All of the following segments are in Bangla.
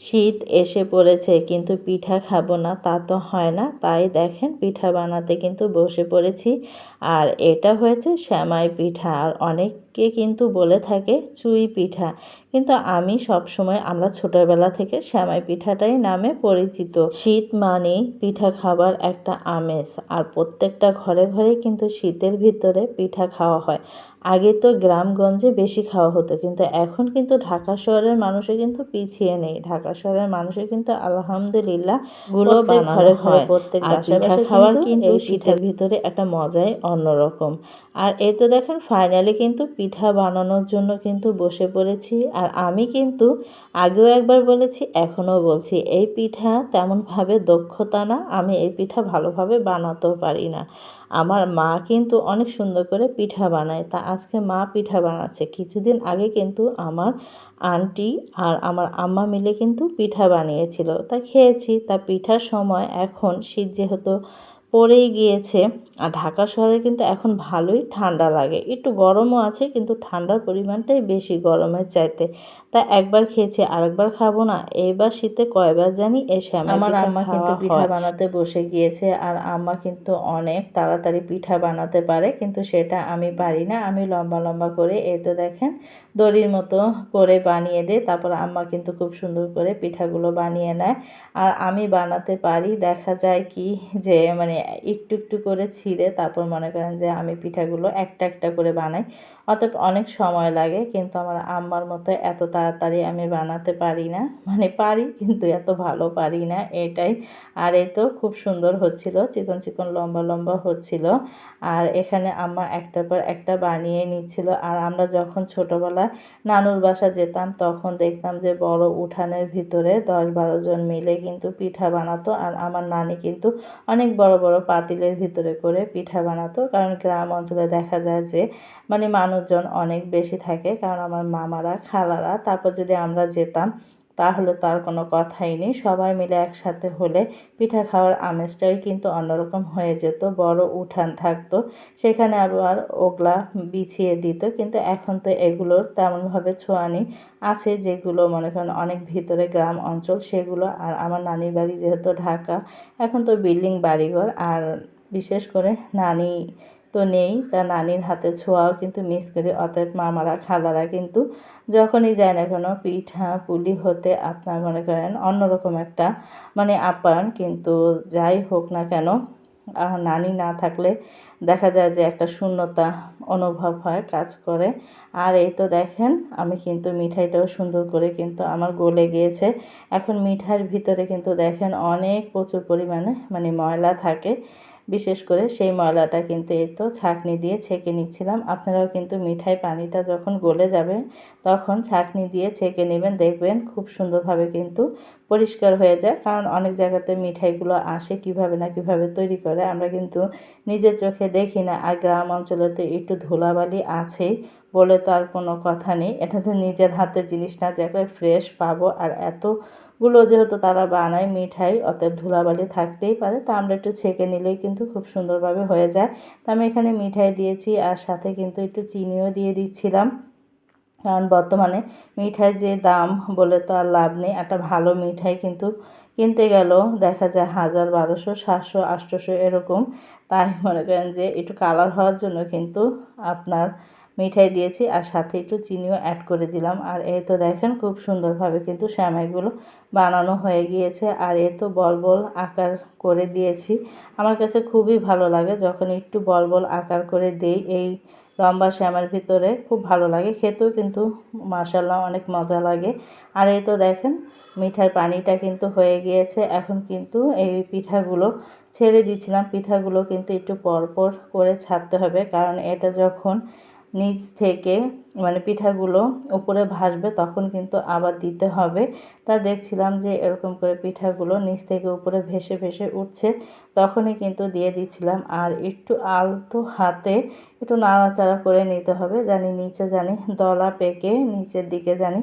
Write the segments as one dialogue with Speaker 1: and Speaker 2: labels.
Speaker 1: শীত এসে পড়েছে, কিন্তু পিঠা খাব না, তা তো হয় না। তাই দেখেন, পিঠা বানাতে কিন্তু বসে পড়েছি। আর এটা হয়েছে শ্যামাই পিঠা, আর অনেকে কিন্তু বলে থাকে চুই পিঠা। কিন্তু আমি সব সময় আমরা ছোটবেলা থেকে শ্যামাই পিঠাটাই নামে পরিচিত। শীত মানেই পিঠা খাবার একটা আমেজ আর প্রত্যেকটা ঘরে ঘরে কিন্তু শীতের ভিতরে পিঠা খাওয়া হয়। আগে তো গ্রামগঞ্জে বেশি খাওয়া হতো কিন্তু এখন কিন্তু ঢাকা শহরের মানুষে কিন্তু পিছিয়ে নেই। ঢাকা শহরের মানুষের কিন্তু আলহামদুলিল্লাহগুলো ঘরে ঘরে প্রত্যেক পিঠা খাওয়ার কিন্তু শীতের ভিতরে একটা মজাই অন্যরকম। আর এই তো দেখেন ফাইনালি কিন্তু পিঠা বানানোর জন্য কিন্তু বসে পড়েছি। আর আমি কিন্তু আগেও একবার বলেছি, এখনও বলছি, এই পিঠা তেমনভাবে দক্ষতা না, আমি এই পিঠা ভালোভাবে বানাতেও পারি না। আমার মা কিন্তু অনেক সুন্দর করে পিঠা বানায়, তা আজকে মা পিঠা বানাচ্ছে। কিছুদিন আগে কিন্তু আমার আন্টি আর আমার আম্মা মিলে কিন্তু পিঠা বানিয়েছিল। তা খেয়েছি, তা পিঠার সময় এখন শীত যেহেতু পড়েই গিয়েছে। আর ঢাকা শহরে কিন্তু এখন ভালোই ঠান্ডা লাগে। একটু গরমও আছে কিন্তু ঠান্ডার পরিমাণটাই বেশি গরমের চাইতে। তা একবার খেয়েছি আরেকবার খাব না। এইবার শীতে কয়বার জানি এসে আমার আম্মা কিন্তু পিঠা বানাতে বসে গিয়েছে আর আম্মা কিন্তু অনেক তাড়াতাড়ি পিঠা বানাতে পারে কিন্তু সেটা আমি পারি না। আমি লম্বা লম্বা করে এই তো দেখেন দড়ির মতো করে বানিয়ে দেয় তারপর আম্মা কিন্তু খুব সুন্দর করে পিঠাগুলো বানিয়ে নেয়। আর আমি বানাতে পারি দেখা যায় কি যে মানে একটু একটু করে ছিঁড়ে তারপর মনে করেন যে আমি পিঠাগুলো একটা একটা করে বানাই। অতএব অনেক সময় লাগে কিন্তু আমার আম্মার মতো এত তাড়াতাড়ি আমি বানাতে পারি না। মানে পারি কিন্তু এত ভালো পারি না এটাই। আর এই তো খুব সুন্দর হচ্ছিল, চিকন চিকন লম্বা লম্বা হচ্ছিল। আর এখানে আম্মা একটার পর একটা বানিয়ে নিচ্ছিল। আর আমরা যখন ছোটোবেলায় নানুর বাসা যেতাম তখন দেখতাম যে বড় উঠানের ভিতরে দশ বারো জন মিলে কিন্তু পিঠা বানাতো। আর আমার নানি কিন্তু অনেক বড় বড় পাতিলের ভিতরে করে পিঠা বানাতো। কারণ গ্রাম অঞ্চলে দেখা যায় যে মানে মানুষজন অনেক বেশি থাকে। কারণ আমার মামারা, খালারা, তারপর যদি আমরা যেতাম তাহলে তার কোনো কথাই নেই। সবাই মিলে একসাথে হলে পিঠা খাওয়ার আমেজটাই কিন্তু অন্যরকম হয়ে যেত। বড় উঠান থাকতো, সেখানে আবার ওগলা বিছিয়ে দিত। কিন্তু এখন তো এগুলোর তেমনভাবে ছোঁয়ানি আছে যেগুলো মনে করেন অনেক ভিতরে গ্রাম অঞ্চল, সেগুলো আর আমার নানির বাড়ি যেহেতু ঢাকা, এখন তো বিল্ডিং বাড়িঘর। আর বিশেষ করে নানি তো নেই তা নানির হাতে ছোঁয়াও কিন্তু মিস করি, অতএব মামারা, খালারা কিন্তু যখনই যায় না কেন, পিঠা পুলি হতে আপনার মনে করেন অন্যরকম একটা মানে আপ্যায়ন। কিন্তু যাই হোক না কেন নানি না থাকলে দেখা যায় যে একটা শূন্যতা অনুভব হয়, কাজ করে। আর এই তো দেখেন, আমি কিন্তু মিঠাইটাও সুন্দর করে কিন্তু আমার গলে গিয়েছে। এখন মিঠাইয়ের ভিতরে কিন্তু দেখেন অনেক প্রচুর পরিমাণে মানে ময়লা থাকে। বিশেষ করে সেই ময়লাটা কিন্তু এই তো ছাঁকনি দিয়ে ছেঁকে নিচ্ছিলাম। আপনারাও কিন্তু মিঠাই পানিটা যখন গলে যাবে, তখন ছাঁকনি দিয়ে ছেঁকে নেবেন। দেখবেন খুব সুন্দরভাবে কিন্তু পরিষ্কার হয়ে যায়। কারণ অনেক জায়গাতে মিঠাইগুলো আসে কীভাবে না কীভাবে তৈরি করে, আমরা কিন্তু নিজের চোখে দেখি না। আর গ্রাম অঞ্চলেতে একটু ধুলাবালি আছেই বলে তো আর কোনো কথা নেই। এটা তো নিজের হাতের জিনিস না যে ফ্রেশ পাবো। আর এত গুলো যেহেতু তারা বানায়, মিঠাই, অতএব ধুলাবালি থাকতেই পারে। তা আমরা একটু ছেঁকে নিলেই কিন্তু খুব সুন্দরভাবে হয়ে যায়। তো আমি এখানে মিঠাই দিয়েছি আর সাথে কিন্তু একটু চিনিও দিয়ে দিচ্ছিলাম। কারণ বর্তমানে মিঠাই যে দাম বলে তো আর লাভ নেই। একটা ভালো মিঠাই কিন্তু কিনতে গেলেও দেখা যায় হাজার বারোশো, সাতশো, আটশোশো এরকম। তাই মনে করেন যে একটু কালার হওয়ার জন্য কিন্তু আপনার মিঠাই দিয়েছি আর সাথে একটু চিনিও অ্যাড করে দিলাম। আর এই তো দেখেন খুব সুন্দরভাবে কিন্তু শ্যামাইগুলো বানানো হয়ে গিয়েছে। আর এ তো বল বল আকার করে দিয়েছি। আমার কাছে খুবই ভালো লাগে যখন একটু বল বল আকার করে দেই এই লম্বা শ্যামার ভিতরে, খুব ভালো লাগে। খেতেও কিন্তু মাসাল্লাহ অনেক মজা লাগে। আর এই তো দেখেন মিঠার পানিটা কিন্তু হয়ে গিয়েছে। এখন কিন্তু এই পিঠাগুলো ছেড়ে দিচ্ছিলাম। পিঠাগুলো কিন্তু একটু পরপর করে ছাড়তে হবে। কারণ এটা যখন নিচ থেকে মানে পিঠাগুলো উপরে ভাসবে তখন কিন্তু আবার দিতে হবে। তা দেখছিলাম যে এরকম করে পিঠাগুলো নিচ থেকে উপরে ভেসে ভেসে উঠছে, তখনই কিন্তু দিয়ে দিচ্ছিলাম। আর একটু আলতো হাতে একটু নাড়াচাড়া করে নিতে হবে, জানি নিচে জানি দলা পেকে, নিচের দিকে জানি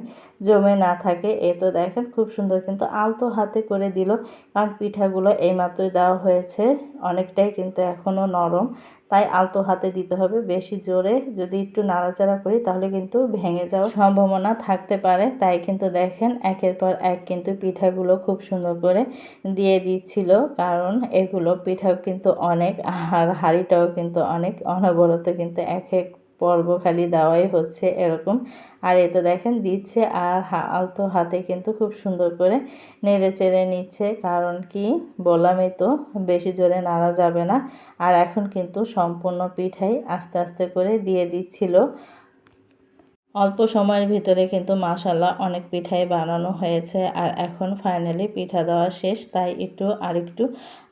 Speaker 1: জমে না থাকে। এ তো দেখেন খুব সুন্দর কিন্তু আলতো হাতে করে দিল, কারণ পিঠাগুলো এইমাত্রই দেওয়া হয়েছে, অনেকটাই কিন্তু এখনও নরম। তাই আলতো হাতে দিতে হবে, বেশি জোরে যদি একটু নাড়াচাড়া করি তাহলে তাহলে কিন্তু ভেঙে যাওয়ার সম্ভাবনা থাকতে পারে। তাই কিন্তু দেখেন, একের পর এক কিন্তু পিঠাগুলো খুব সুন্দর করে দিয়ে দিচ্ছিল। কারণ এগুলো পিঠা কিন্তু অনেক, আর হাঁড়িটাও কিন্তু অনেক অনবরত কিন্তু এক এক পর্ব খালি দেওয়াই হচ্ছে এরকম। আর এ তো দেখেন, দিচ্ছে আর আলতো হাতে কিন্তু খুব সুন্দর করে নেড়ে চেড়ে নিচ্ছে। কারণ কি, বললামই তো, বেশি জোরে নাড়া যাবে না। আর এখন কিন্তু সম্পূর্ণ পিঠাই আস্তে আস্তে করে দিয়ে দিচ্ছিল। অল্প সময়ের ভিতরে কিন্তু মাসাল্লাহ অনেক পিঠাই বানানো হয়েছে আর এখন ফাইনালি পিঠা দেওয়া শেষ, তাই একটু আরেকটু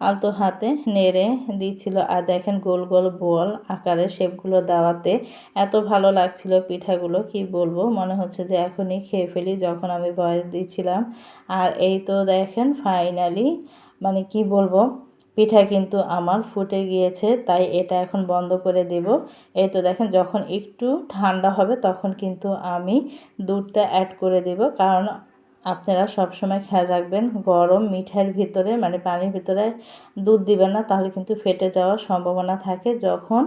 Speaker 1: আলতো হাতে নেড়ে দিচ্ছিল। আর দেখেন গোল গোল বল আকারে শেপগুলো দেওয়াতে এত ভালো লাগছিল পিঠাগুলো, কি বলব? মনে হচ্ছে যে এখনই খেয়ে ফেলি যখন আমি বয়স দিচ্ছিলাম। আর এই তো দেখেন ফাইনালি মানে কি বলব? পিঠা কিন্তু আমার ফুটে গিয়েছে, তাই এটা এখন বন্ধ করে দেব। এই তো দেখেন, যখন একটু ঠান্ডা হবে তখন কিন্তু আমি দুধটা অ্যাড করে দেব। কারণ আপনারা সবসময় খেয়াল রাখবেন, গরম মিঠাইয়ের ভিতরে মানে পানির ভিতরে দুধ দিবেন না, তাহলে কিন্তু ফেটে যাওয়ার সম্ভাবনা থাকে। যখন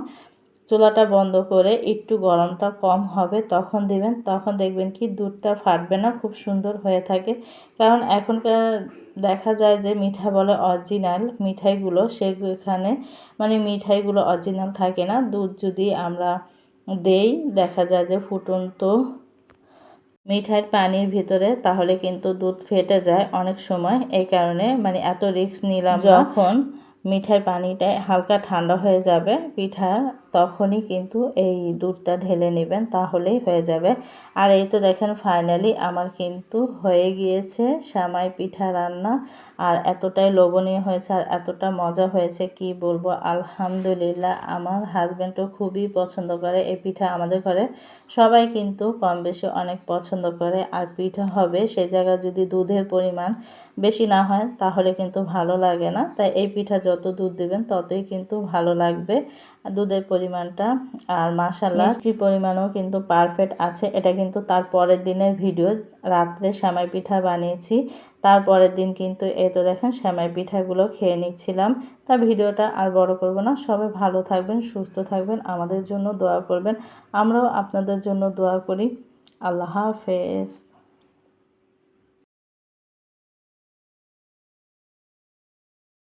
Speaker 1: চুলাটা বন্ধ করে একটু গরমটা কম হবে তখন দিবেন তখন দেখবেন কি দুধটা ফাটবে না খুব সুন্দর হয়ে থাকে। কারণ এখনকার দেখা যায় যে মিঠা বলে অরিজিনাল মিঠাইগুলো সেখানে মানে মিঠাইগুলো অরিজিনাল থাকে না। দুধ যদি আমরা দেই দেখা যায় যে ফুটন্ত মিঠাইয়ের পানির ভিতরে তাহলে কিন্তু দুধ ফেটে যায় অনেক সময়। এই কারণে মানে এত রিস্ক নিলাম যখন মিঠার পানিটা হালকা ঠান্ডা হয়ে যাবে পিঠা তখনই কিন্তু এই দুধটা ঢেলে নেবেন, তাহলেই হয়ে যাবে। আর এই তো দেখেন ফাইনালি আমার কিন্তু হয়ে গিয়েছে সামাই পিঠা রান্না। আর এতটাই লোভনীয় হয়েছে আর এতটা মজা হয়েছে, কি বলব? আলহামদুলিল্লাহ, আমার হাজব্যান্ডও খুবই পছন্দ করে এই পিঠা আমাদের ঘরে। সবাই কিন্তু কম বেশি অনেক পছন্দ করে। আর পিঠা হবে সে জায়গায় যদি দুধের পরিমাণ বেশি না হয়, তাহলে কিন্তু ভালো লাগে না। তাই এই পিঠা যত দুধ দেবেন, ততই কিন্তু ভালো লাগবে। দুধের পরিমাণটা। আর মাসাল্লাহ মিষ্টির পরিমাণও কিন্তু পারফেক্ট আছে। এটা কিন্তু তার পরের দিনের ভিডিও রাত্রে শ্যামাই পিঠা বানিয়েছি। তারপরের দিন কিন্তু এ তো দেখেন শ্যামাই পিঠাগুলো খেয়ে নিচ্ছিলাম। তা ভিডিওটা আর বড় করব না। সবাই ভালো থাকবেন, সুস্থ থাকবেন, আমাদের জন্য দোয়া করবেন। আমরাও আপনাদের জন্য দোয়া করি। আল্লাহ হাফেজ।